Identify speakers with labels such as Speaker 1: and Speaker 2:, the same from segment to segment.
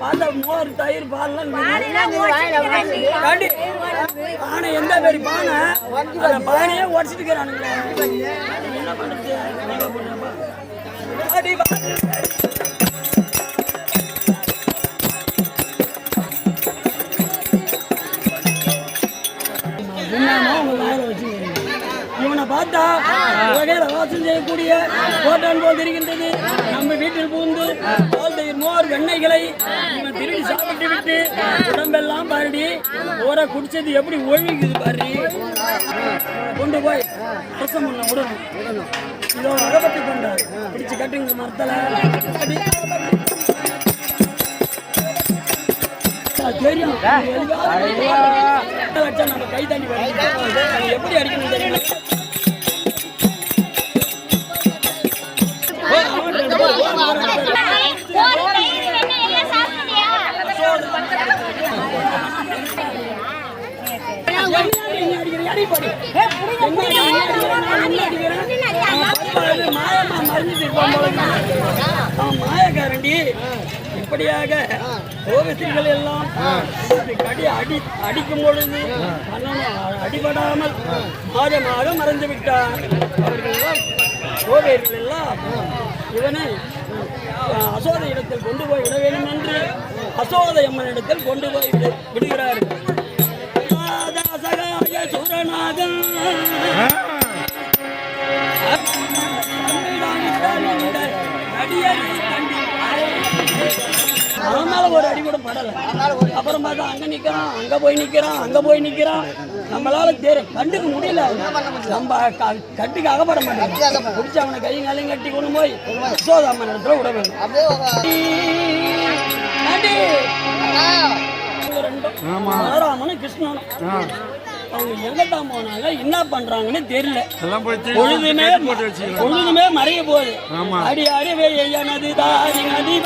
Speaker 1: பார்த்தா மோர் தயிர் பால்லாம் பானை எந்த பேரி பானை? அந்த பானையே உடச்சிட்டு என்ன பண்ணுறது செய்யக்கூடிய கோட்டான் போல் இருக்கின்றது நம்ம வீட்டில் புகுந்து பால் தயிர் மோர் வெண்ணெய்களை இவன் திருடி சாப்பிட்டு விட்டு உடம்பெல்லாம் பாருடி. ஓர குடிச்சது எப்படி ஒழுகுது பாரு. கொண்டு போய் பிரசம் பண்ண விடணும் இதோ அகப்பட்டு கொண்டார். பிடிச்சு கட்டுங்க மரத்துல. தெரியும். நம்ம கை தண்ணி எப்படி அடிக்கணும் தெரியல மாயக்காரண்டி இப்படியாக கோபஸ்திரிகள் எல்லாம் கடி அடி அடிக்கும் பொழுது அடிபடாமல் மாதமாக மறந்து விட்டார் அவர்கள் எல்லாம் கோவையர்கள் எல்லாம் இவனை அசோத இடத்தில் கொண்டு போய் விட வேண்டும் என்று அசோத அம்மன் இடத்தில் கொண்டு போய் விடு- விடுகிறார்கள். அவன் மேல ஒரு அடி கூட படல அப்புறம் பார்த்தா அங்க நிக்கிறான் அங்க போய் நிக்கிறான் அங்க போய் நிக்கிறான் நம்மளால தெரி கண்டுக்க முடியல நம்ம கட்டுக்கு அகப்பட மாட்டோம் பிடிச்ச அவனை கையும் காலையும் கட்டி கொண்டு போய் சோதாமன் இடத்துல விட வேணும் பலராமனும் கிருஷ்ணனும் அவங்க எங்கத்தான் போனாங்க. என்ன பண்றாங்கன்னு தெரியல. பொழுதுமே பொழுதுமே மறைய போகுது.
Speaker 2: ஆமா.
Speaker 1: அடி அறிவே நதி தாரி நதி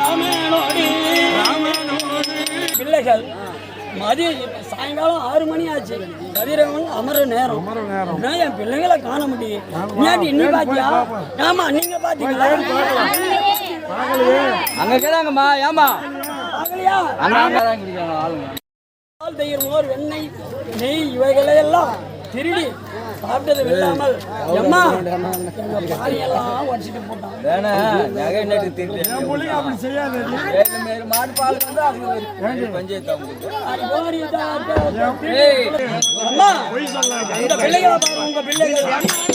Speaker 1: ராமனோடு. பிள்ளைகள் மதிய சாயங்காலம் ஆறு மணி ஆச்சு. கதிரவன் அமர நேரம். நான் என் பிள்ளைங்களை காண முடியும்? நீ பாத்தியா? ஆமா நீங்க பாத்தீங்களா?
Speaker 3: அங்க இருக்கிறாங்கம்மா ஏமா
Speaker 1: பாக்கலையா
Speaker 3: அங்க தான் ஆளுங்க.
Speaker 1: பால் தயிர் மோர் வெண்ணெய் நெய் இவைகளை எல்லாம் திருடி சாப்பிட்டது இல்லாமல் பாரியெல்லாம் உடச்சிட்டு போட்டான்.
Speaker 3: வேணா நகை நட்டு
Speaker 2: புள்ளிங்க அப்படி செய்யாது.
Speaker 3: மாடு பால் வந்து அவங்க பஞ்சாயத்து
Speaker 1: அம்மா இந்த பிள்ளைகளை பாருங்க உங்க பிள்ளைகள்.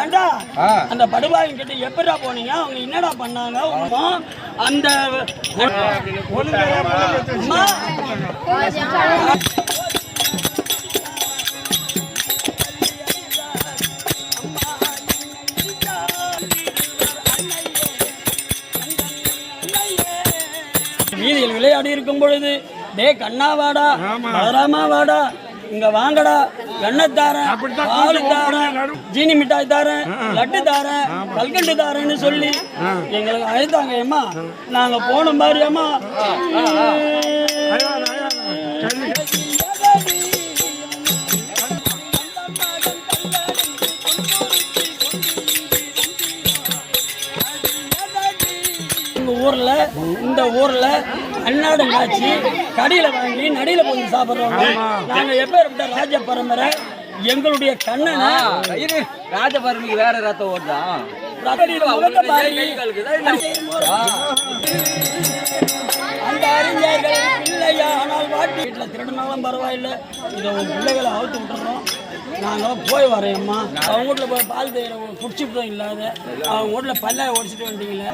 Speaker 1: ஏண்டா. அந்த படுபாயின் கிட்ட எப்படா போனீங்க? அவங்க என்னடா பண்ணாங்க? அந்த வீதியில் விளையாடி இருக்கும் பொழுது டே கண்ணா வாடா. பலராமா வாடா. இங்க வாங்கடா எண்ணெய் தாரேன் பால் தாரேன் ஜீனி மிட்டாய் தாரேன் லட்டு தாரேன் கல்கண்டு தாரேன்னு சொல்லி எங்களுக்கு அழைத்தாங்க அம்மா நாங்க போன மாதிரி அம்மா எங்க ஊர்ல இந்த ஊர்ல அன்னாடு காய்ச்சி கடையில வாங்கி நடியில போய் சாப்பிடுறோம். நாங்க எப்பேற்பட்ட ராஜ பரம்பரை எங்களுடைய கண்ணனை
Speaker 3: இது ராஜபரமிக்கு வேற ரத்தம் ஓடுதா.
Speaker 1: அந்த அறிஞர்கள் இல்லையா? ஆனால் வாட்டி வீட்டில் திருடினாலும் பரவாயில்லை. இதை உன் பிள்ளைகளை அவுத்து விட்டுறோம். நாங்கள் போய் வரேன் அம்மா. அவங்க வீட்டில் போய் பால் தேயில குடிச்சிட்டோம் இல்லாத அவங்க வீட்டில் பல்ல ஒடிச்சிட்டு வந்தீங்களே.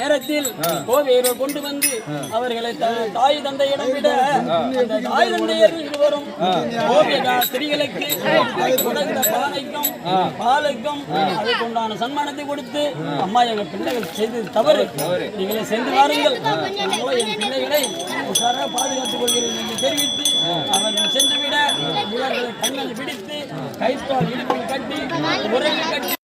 Speaker 1: நேரத்தில் கோவையரை கொண்டு வந்து அவர்களை த- தாய் தந்தையிடம் விட அந்த தாய் தந்தையர் இருவரும் கோவிய கா- ஸ்திரீகளுக்கு பாலைக்கும் பாலுக்கும் அதுக்கு உண்டான சன்மானத்தை கொடுத்து அம்மா எங்க பிள்ளைகள் செய்தது தவறு. நீங்களே சென்று வாருங்கள். என் பிள்ளைகளை உஷாராக பாதுகாத்துக் கொள்கிறேன் என்று தெரிவித்து அவர்கள் சென்றுவிட இவர்களை கண்ணல் பிடித்து கைத்தால் இடுப்பில் கட்டி உரையில் கட்டி